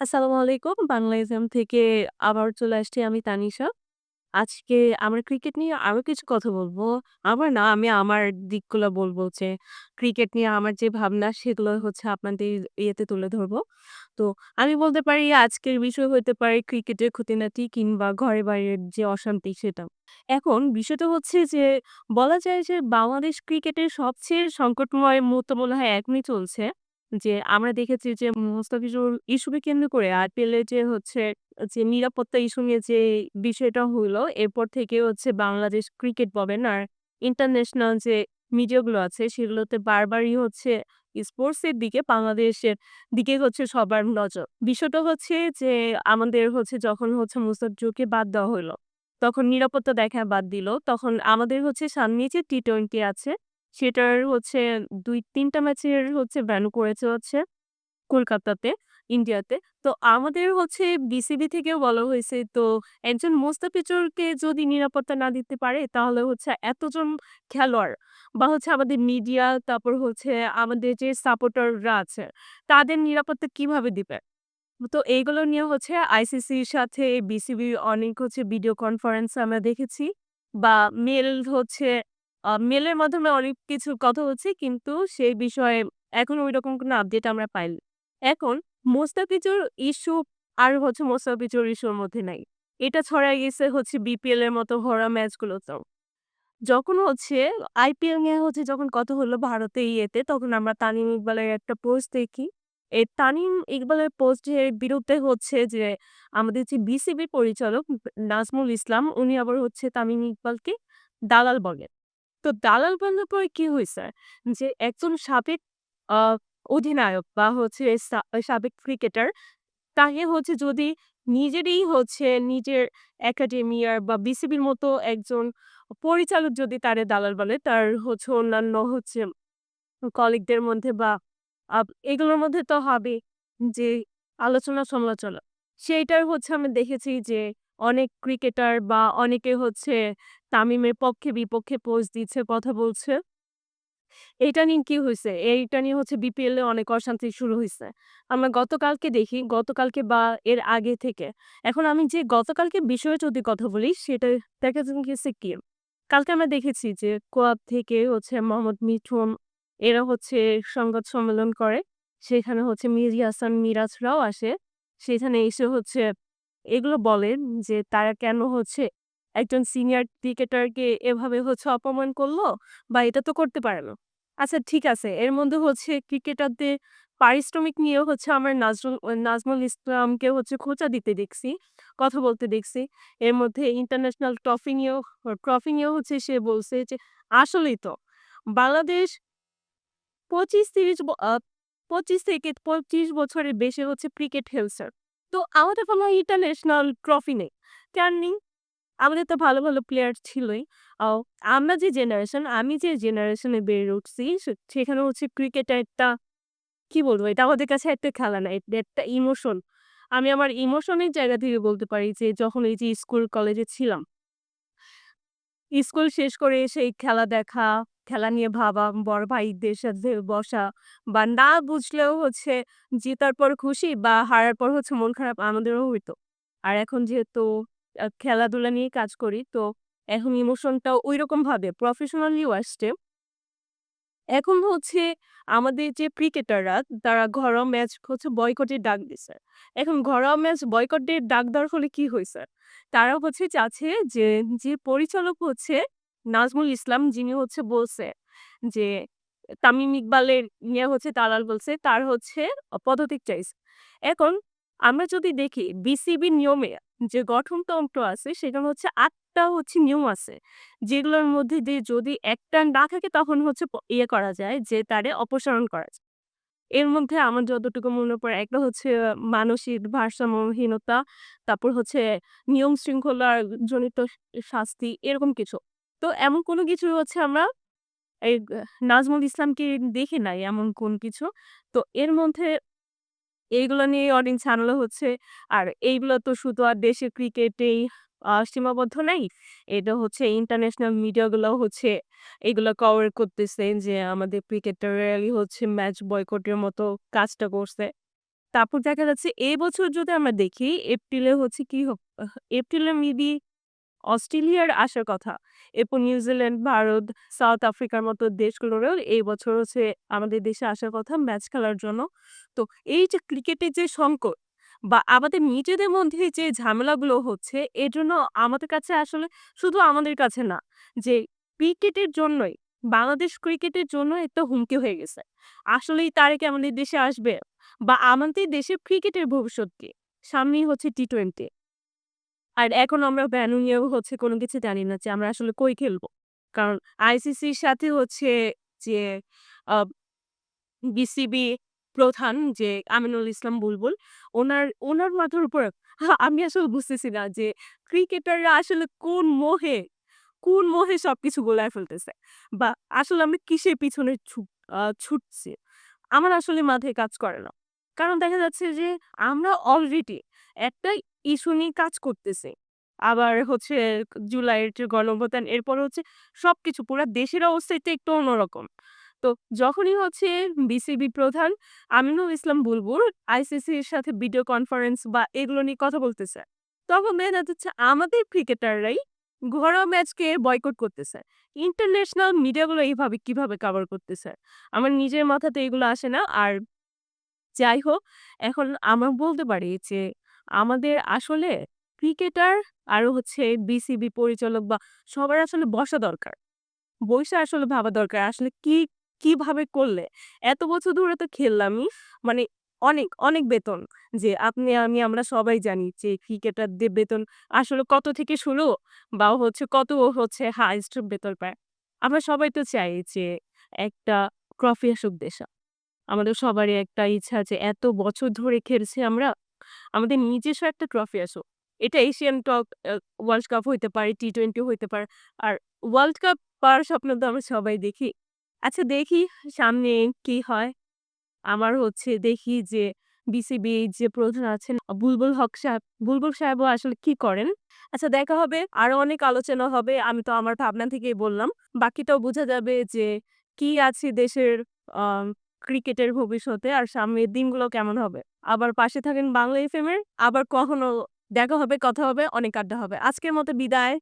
আসসালামু আলাইকুম। বাংলা থেকে আবার চলে আসছি আমি তানিশা। আজকে আমরা ক্রিকেট নিয়ে আরও কিছু কথা বলব। আমার না, আমি আমার দিকগুলো বলব যে, ক্রিকেট নিয়ে আমার যে ভাবনা সেগুলো হচ্ছে আপনাদের ইয়েতে তুলে ধরবো। তো আমি বলতে পারি আজকের বিষয় হইতে পারে ক্রিকেটের খুঁটিনাটি কিংবা ঘরে বাইরের যে অশান্তি সেটা। এখন বিষয়টা হচ্ছে যে, বলা যায় যে বাংলাদেশ ক্রিকেটের সবচেয়ে সংকটময় মুহূর্ত মনে হয় এখনই চলছে। যে আমরা দেখেছি যে মুস্তাফিজুর ইস্যুকে কেন্দ্র করে আইপিএল এর যে হচ্ছে যে নিরাপত্তা ইস্যু নিয়ে যে বিষয়টা হইল, এরপর থেকে হচ্ছে বাংলাদেশ ক্রিকেট বলেন আর ইন্টারন্যাশনাল যে মিডিয়াগুলো আছে সেগুলোতে বারবারই হচ্ছে স্পোর্টস এর দিকে বাংলাদেশের দিকে হচ্ছে সবার নজর। বিষয়টা হচ্ছে যে আমাদের হচ্ছে যখন হচ্ছে মুস্তাফিজুরকে বাদ দেওয়া হইল, তখন নিরাপত্তা দেখা বাদ দিল। তখন আমাদের হচ্ছে সামনে যে টি-টোয়েন্টি আছে সেটার হচ্ছে দুই তিনটা ম্যাচের হচ্ছে ভেন্যু করেছে হচ্ছে কলকাতাতে, ইন্ডিয়াতে। তো আমাদের হচ্ছে বিসিবি থেকেও বলা হয়েছে তো একজন মোস্তাফিজুরকে যদি নিরাপত্তা না দিতে পারে তাহলে হচ্ছে এতজন খেলোয়াড় বা হচ্ছে আমাদের মিডিয়া তারপর হচ্ছে আমাদের যে সাপোর্টাররা আছে তাদের নিরাপত্তা কীভাবে দিবে? তো এইগুলো নিয়ে হচ্ছে আইসিসির সাথে বিসিবি অনেক হচ্ছে ভিডিও কনফারেন্স আমরা দেখেছি বা মেল হচ্ছে মেলের মাধ্যমে অনেক কিছু কথা হচ্ছে কিন্তু সেই বিষয়ে এখনও ঐরকম কোনো আপডেট আমরা পাইনি। এখন মোস্তাফিজুর ইস্যু আর হচ্ছে মোস্তাফিজুর ইস্যুর মধ্যে নাই। এটা ছড়ায় গেছে হচ্ছে বিপিএল এর মতো ভরা ম্যাচগুলোতেও। যখন হচ্ছে আইপিএল নিয়ে হচ্ছে যখন কথা হলো ভারতে ইয়েতে, তখন আমরা তামিম ইকবালের একটা পোস্ট দেখি। এই তামিম ইকবালের পোস্টের বিরুদ্ধে হচ্ছে যে আমাদের যে বিসিবি পরিচালক নাজমুল ইসলাম, উনি আবার হচ্ছে তামিম ইকবালকে দালাল বলেন। তো দালাল বলার পরে কি হইছে? যে একজন সাবেক অধিনায়ক বা হচ্ছে সাবেক ক্রিকেটার তাকে হচ্ছে যদি নিজেরই হচ্ছে নিজের একাডেমিয়ার বা বিসিবির মতো একজন পরিচালক যদি তারে দালাল বলে, তার হচ্ছে অন্যান্য হচ্ছে কলিগদের মধ্যে বা এগুলোর মধ্যে তো হবেই যে আলোচনা সমালোচনা। সেইটার হচ্ছে আমি দেখেছি যে অনেক ক্রিকেটার বা অনেকে হচ্ছে তামিমের পক্ষে বিপক্ষে পোস্ট দিচ্ছে, কথা বলছে। এইটা নিয়ে কি হয়েছে এইটা নিয়ে হচ্ছে বিপিএল এ অনেক অশান্তি শুরু হয়েছে আমরা গতকালকে দেখি, গতকালকে বা এর আগে থেকে। এখন আমি যে গতকালকে বিষয়ে যদি কথা বলি সেটা দেখা গেছে কি? কালকে আমরা দেখেছি যে কোয়াব থেকে হচ্ছে মোহাম্মদ মিঠুন এরা হচ্ছে সংবাদ সম্মেলন করে। সেখানে হচ্ছে মেহেদী হাসান মিরাজরাও আসে। সেখানে এসে হচ্ছে এগুলো বলেন যে তারা কেন হচ্ছে একজন সিনিয়র ক্রিকেটারকে এভাবে হচ্ছে অপমান করল বা এটা তো করতে পারে না। আচ্ছা ঠিক আছে। এর মধ্যে হচ্ছে ক্রিকেটারদের পারিশ্রমিক নিয়েও হচ্ছে আমার নাজরুল নাজমুল ইসলামকে হচ্ছে খোঁচা দিতে দেখছি, কথা বলতে দেখছি। এর মধ্যে ইন্টারন্যাশনাল ট্রফি নিয়েও ট্রফি নিয়েও হচ্ছে সে বলছে যে আসলেই তো বাংলাদেশ ২৫-৩০ ব আ ২৫ থেকে ২৫ বছরের বেশি হচ্ছে ক্রিকেট খেলছে। তো আমাদের কোনো ইন্টারন্যাশনাল ট্রফি নেই। কেন নেই? আমাদের তো ভালো, ভালো প্লেয়ার ছিলই। আমরা যে জেনারেশন আমি যে জেনারেশনে বেড়ে উঠছি সেখানে হচ্ছে ক্রিকেট একটা কি বলব? এটা আমাদের কাছে একটা খেলা না। এটা একটা ইমোশন। আমি আমার ইমোশনের জায়গা থেকে বলতে পারি যে যখন এই যে স্কুল কলেজে ছিলাম স্কুল শেষ করে সেই খেলা দেখা, খেলা নিয়ে ভাবা, বড় ভাইদের সাথে বসা বা না বুঝলেও হচ্ছে জেতার পর খুশি বা হারার পর হচ্ছে মন খারাপ আমাদেরও হইতো। আর এখন যেহেতু খেলাধুলা নিয়ে কাজ করি তো এখন ইমোশনটাও রকম ভাবে প্রফেশনালিও আসছে। এখন হচ্ছে আমাদের যে ক্রিকেটাররা তারা ঘরোয়া ম্যাচ হচ্ছে বয়কটের ডাক দিছে। এখন ঘরোয়া ম্যাচ বয়কটের ডাক দেওয়ার ফলে কি হইছে? তারা হচ্ছে চাচ্ছে যে, যে পরিচালক হচ্ছে নাজমুল ইসলাম যিনি হচ্ছে বলছে যে তামিম ইকবালের নিয়ে হচ্ছে দালাল বলছে তার হচ্ছে পদত্যাগ চাইছে। এখন আমরা যদি দেখি বিসিবির নিয়মে যে গঠনতন্ত্র আছে সেখানে হচ্ছে ৮ টা হচ্ছে নিয়ম আছে। যেগুলোর মধ্যে দিয়ে যদি একটা না থাকে তখন হচ্ছে ইয়ে করা যায় যে তারে অপসারণ করা যায়। এর মধ্যে আমার যতটুকু মনে পড়ে একটা হচ্ছে মানসিক ভারসাম্যহীনতা, তারপর হচ্ছে নিয়ম শৃঙ্খলার জনিত শাস্তি এরকম কিছু। তো এমন কোনো কিছু হচ্ছে আমরা এই নাজমুল ইসলামকে দেখি নাই এমন কোন কিছু। তো এর মধ্যে এইগুলো নিয়ে অনেক ঝামেলা হচ্ছে। আর এইগুলো তো শুধু আর দেশের ক্রিকেটেই সীমাবদ্ধ নাই। এটা হচ্ছে ইন্টারন্যাশনাল মিডিয়া গুলাও হচ্ছে এগুলো কভার করতেছে যে আমাদের ক্রিকেটাররাই হচ্ছে ম্যাচ বয়কটের মতো কাজটা করছে। তারপর দেখা যাচ্ছে এবছর যদি আমরা দেখি এপ্রিলে হচ্ছে কি এপ্রিলে মেবি অস্ট্রেলিয়ার আসার কথা। এরপর নিউজিল্যান্ড, ভারত, সাউথ আফ্রিকার মতো দেশগুলোরও এই বছর হচ্ছে আমাদের দেশে আসার কথা ম্যাচ খেলার জন্য। তো এই যে ক্রিকেটের যে সংকট বা আমাদের নিজেদের মধ্যে যে ঝামেলাগুলো হচ্ছে, এর জন্য আমাদের কাছে আসলে শুধু আমাদের কাছে না, যে ক্রিকেটের জন্যই, বাংলাদেশ ক্রিকেটের জন্য একটা হুমকি হয়ে গেছে। আসলেই তারা কি আমাদের দেশে আসবে? বা আমাদের দেশের ক্রিকেটের ভবিষ্যৎ কি? সামনেই হচ্ছে টি-টোয়েন্টি। আর এখন আমরা ভেন্যু নিয়েও হচ্ছে কোনো কিছু জানি না যে আমরা আসলে কই খেলব। কারণ আইসিসির সাথে হচ্ছে যে বিসিবি প্রধান যে আমিনুল ইসলাম বুলবুল ওনার উনার মাথার উপর আমি আসলে বুঝতেছি না যে ক্রিকেটাররা আসলে কোন মোহে, কোন মোহে সবকিছু গোলায় ফেলতেছে। বা আসলে আমরা কিসের পিছনে ছুটছি। আমার আসলে মাথায় কাজ করে না। কারণ দেখা যাচ্ছে যে আমরা অলরেডি একটা ইস্যু নিয়ে কাজ করতেছি। আবার হচ্ছে জুলাইয়ের গণঅভ্যুত্থান এরপর হচ্ছে সবকিছু পুরা দেশের অবস্থাটা একটু অন্যরকম। তো যখনই হচ্ছে বিসিবি প্রধান আমিনুল ইসলাম বুলবুল আইসিসির সাথে ভিডিও কনফারেন্স বা এগুলো নিয়ে কথা বলতেছে। তখন দেখা যাচ্ছে আমাদের ক্রিকেটাররাই ঘরোয়া ম্যাচকে বয়কট করতেছে। ইন্টারন্যাশনাল মিডিয়াগুলো এইভাবে কীভাবে কভার করতেছে? আমার নিজের মাথাতে এগুলো আসে না। আর যাই হোক, এখন আমরা বলতে পারি যে আমাদের আসলে ক্রিকেটার আরও হচ্ছে বিসিবি পরিচালক বা সবার আসলে বসা দরকার। বইসা আসলে ভাবা দরকার। আসলে কি কীভাবে করলে এত বছর ধরে তো খেললামই। মানে অনেক, অনেক বেতন। যে আপনি আমি আমরা সবাই জানি যে ক্রিকেটারদের বেতন আসলে কত থেকে শুরু বা হচ্ছে কত হচ্ছে হাইয়েস্ট বেতন পায়। আমরা সবাই তো চাই যে একটা ট্রফি আসুক দেশে। আমাদের সবারই একটা ইচ্ছা যে এত বছর ধরে খেলছি আমরা। আমাদের নিজস্ব একটা ট্রফি আসুক। এটা এশিয়ান টক ওয়ার্ল্ড কাপ হইতে পারে, টি-টোয়েন্টি হইতে পারে। আর ওয়ার্ল্ড কাপ পাওয়ার স্বপ্ন তো আমরা সবাই দেখি। আচ্ছা দেখি সামনে কি হয়। আমার হচ্ছে দেখি যে বিসিবি যে প্রধান আছেন বুলবুল হক সাহেব, বুলবুল সাহেবও আসলে কি করেন। আচ্ছা দেখা হবে। আরও অনেক আলোচনা হবে। আমি তো আমার ভাবনা থেকেই বললাম। বাকিটাও বোঝা যাবে যে কি আছে দেশের ক্রিকেটের ভবিষ্যতে আর সামনের দিনগুলো কেমন হবে। আবার পাশে থাকেন বাংলা এফএম এর। আবার কখনো দেখা হবে, কথা হবে, অনেক আড্ডা হবে। আজকের মতো বিদায়।